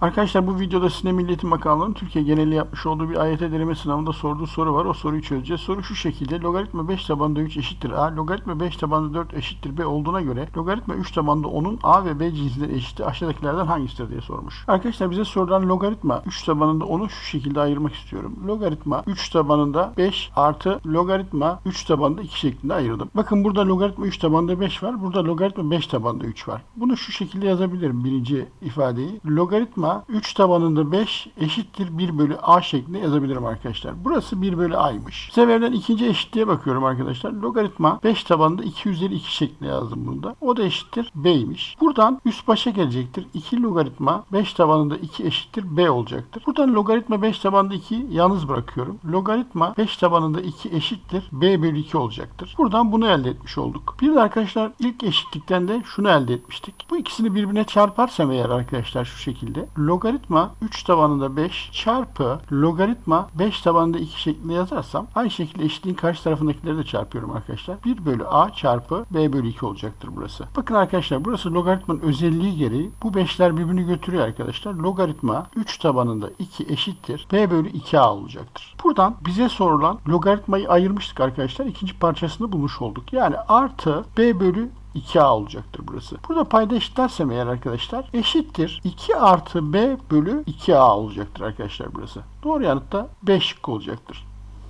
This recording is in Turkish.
Arkadaşlar bu videoda Sine Milliyetin Bakanlığı'nın Türkiye geneli yapmış olduğu bir AYT deneme sınavında sorduğu soru var. O soruyu çözeceğiz. Soru şu şekilde. Logaritma 5 tabanında 3 eşittir A. Logaritma 5 tabanında 4 eşittir B olduğuna göre logaritma 3 tabanında 10'un A ve B cinsinden eşiti aşağıdakilerden hangisidir diye sormuş. Arkadaşlar bize sorulan logaritma 3 tabanında 10'u şu şekilde ayırmak istiyorum. Logaritma 3 tabanında 5 artı logaritma 3 tabanında 2 şeklinde ayırdım. Bakın burada logaritma 3 tabanında 5 var. Burada logaritma 5 tabanında 3 var. Bunu şu şekilde yazabilirim birinci ifadeyi. Logaritma 3 tabanında 5 eşittir 1 bölü a şeklinde yazabilirim arkadaşlar. Burası 1 bölü a'ymış. Bu seferden ikinci eşitliğe bakıyorum arkadaşlar. Logaritma 5 tabanında 2 üzeri 2 şeklinde yazdım bunda. O da eşittir b'ymiş. Buradan üst başa gelecektir. 2 logaritma 5 tabanında 2 eşittir b olacaktır. Buradan logaritma 5 tabanında 2 yalnız bırakıyorum. Logaritma 5 tabanında 2 eşittir b bölü 2 olacaktır. Buradan bunu elde etmiş olduk. Bir de arkadaşlar ilk eşitlikten de şunu elde etmiştik. Bu ikisini birbirine çarparsam eğer arkadaşlar şu şekilde logaritma 3 tabanında 5 çarpı logaritma 5 tabanında 2 şeklinde yazarsam aynı şekilde eşitliğin karşı tarafındakileri de çarpıyorum arkadaşlar. 1 bölü a çarpı b bölü 2 olacaktır burası. Bakın arkadaşlar burası logaritmanın özelliği gereği bu 5'ler birbirini götürüyor arkadaşlar. Logaritma 3 tabanında 2 eşittir b bölü 2a olacaktır. Buradan bize sorulan logaritmayı ayırmıştık arkadaşlar. İkinci parçasını bulmuş olduk. Yani artı b bölü 2a olacaktır burası. Burada payda eşitlersem eğer arkadaşlar eşittir 2 artı b bölü 2a olacaktır arkadaşlar burası. Doğru yanıt da B şıkkı olacaktır.